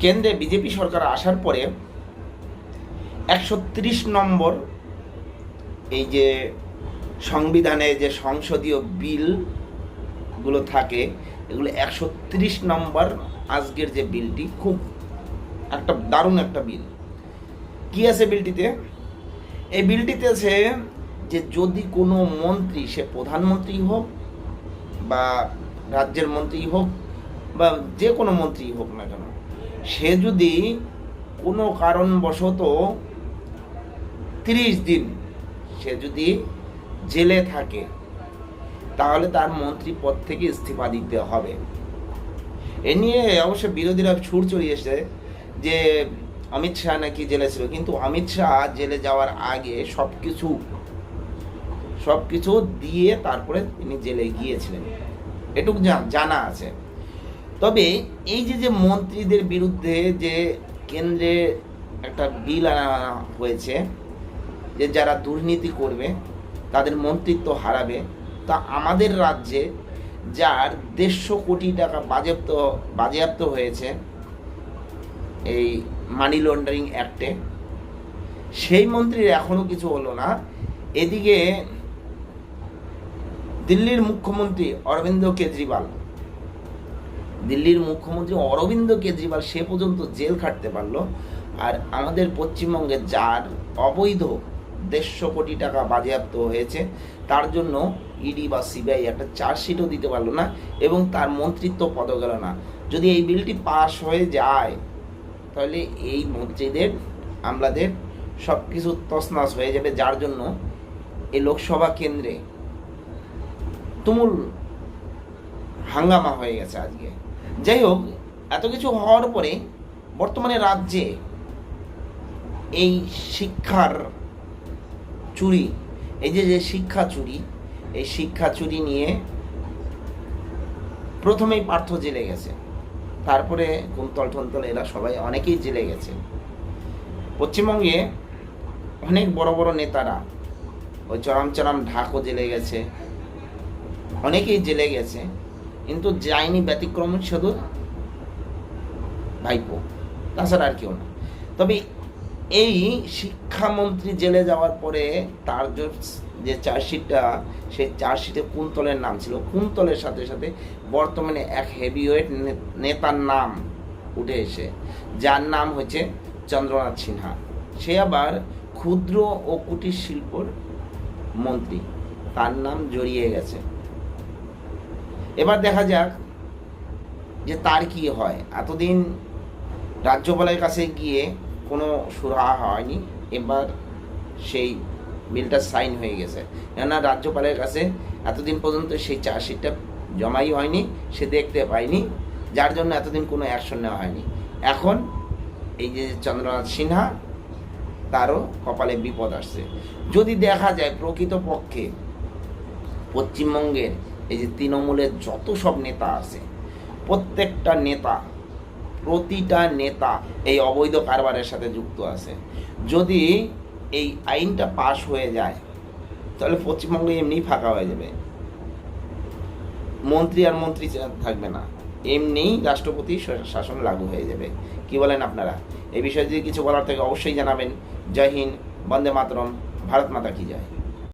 কেন্দ্রে বিজেপি সরকার আসার পরে একশো নম্বর এই যে সংবিধানে যে সংসদীয় বিলগুলো থাকে, এগুলো একশো নম্বর আজকের যে বিলটি, খুব একটা দারুণ একটা বিল। কি আছে বিলটিতে? এই বিলটিতে আছে যে যদি কোনো মন্ত্রী, সে প্রধানমন্ত্রী হোক বা রাজ্যের মন্ত্রী হোক বা যে কোনো মন্ত্রী হোক না কেন সে যদি কোনো কারণবশত তিরিশ দিন সে যদি জেলে থাকে, তাহলে তার মন্ত্রী পদ থেকে ইস্তিফা দিতে হবে। এ নিয়ে অবশ্য বিরোধীরা ছুট চড়িয়েছে যে অমিত শাহ নাকি জেলে ছিল, কিন্তু অমিত শাহ জেলে যাওয়ার আগে সব কিছু সব কিছু দিয়ে তারপরে তিনি জেলে গিয়েছিলেন। এটুকু জানা আছে। তবে এই যে যে মন্ত্রীদের বিরুদ্ধে যে কেন্দ্রে একটা বিল আনা হয়েছে, যে যারা দুর্নীতি করবে, তাদের মন্ত্রিত্ব হারাবে, তা আমাদের রাজ্যে যার দেড়শো কোটি টাকা বাজেয়াপ্ত বাজেয়াপ্ত হয়েছে এই মানি লন্ডারিং অ্যাক্টে, সেই মন্ত্রীর এখনও কিছু হলো না। এদিকে দিল্লির মুখ্যমন্ত্রী অরবিন্দ কেজরিওয়াল দিল্লির মুখ্যমন্ত্রী অরবিন্দ কেজরিওয়াল সে পর্যন্ত জেল খাটতে পারল। আর আমাদের পশ্চিমবঙ্গে যার অবৈধ দেড়শো কোটি টাকা বাজেয়াপ্ত হয়েছে, তার জন্য ইডি বা সিবিআই একটা চার্জশিটও দিতে পারল না এবং তার মন্ত্রিত্ব পদও গেল না যদি এই বিলটি পাশ হয়ে যায়, তাহলে এই মন্ত্রীদের, আমলাদের সব কিছু তছনছ হয়ে যাবে। যার জন্য এই লোকসভা কেন্দ্রে তুমুল হাঙ্গামা হয়ে গেছে আজকে। যাই হোক এত কিছু হওয়ার পরে বর্তমানে রাজ্যে এই শিক্ষার চুরি, এই যে যে শিক্ষা চুরি, এই শিক্ষা চুরি নিয়ে প্রথমেই পার্থ জেলে গেছে। তারপরে কুন্তল টন্তল এরা সবাই অনেকেই জেলে গেছে। পশ্চিমবঙ্গে অনেক বড় বড় নেতারা ওই চরম চরম ঢাকও জেলে গেছে, অনেকেই জেলে গেছে। কিন্তু যায়নি ব্যতিক্রম শুধু ভাইপো। তাছাড়া আর কেউ না। তবে এই শিক্ষামন্ত্রী জেলে যাওয়ার পরে তার যে- চার্জশিটটা, সেই চার্জশিটে কুন্তলের নাম ছিল। কুন্তলের সাথে সাথে বর্তমানে এক হেভিওয়েট নেতার নাম উঠে এসে, যার নাম হচ্ছে চন্দ্রনাথ সিনহা। সে আবার ক্ষুদ্র ও কুটির শিল্পর মন্ত্রী। তার নাম জড়িয়ে গেছে। এবার দেখা যাক যে তার কি হয়। এতদিন রাজ্যপালের কাছে গিয়ে কোনো সুরাহা হয়নি, এবার সেই বিলটা সাইন হয়ে গেছে। কেননা রাজ্যপালের কাছে এতদিন পর্যন্ত সেই চার্জশিটটা জমাই হয়নি, সে দেখতে পায়নি, যার জন্য এতদিন কোনো অ্যাকশন নেওয়া হয়নি। এখন এই যে চন্দ্রনাথ সিনহা, তারও কপালে বিপদ আসছে। যদি দেখা যায় প্রকৃতপক্ষে পশ্চিমবঙ্গের এই যে তৃণমূলের যত সব নেতা আছে, প্রত্যেকটা নেতা, প্রতিটা নেতা এই অবৈধ কারবারের সাথে যুক্ত আছে। যদি এই আইনটা পাশ হয়ে যায়, তাহলে পশ্চিমবঙ্গে এমনিই ফাঁকা হয়ে যাবে। মন্ত্রী আর মন্ত্রী থাকবে না। এমনিই রাষ্ট্রপতি শাসন লাগু হয়ে যাবে। কি বলেন আপনারা? এই বিষয়ে যদি কিছু বলার থেকে অবশ্যই জানাবেন। জয় হিন্দ, বন্দে মাতরম, ভারত মাতা কি জয়।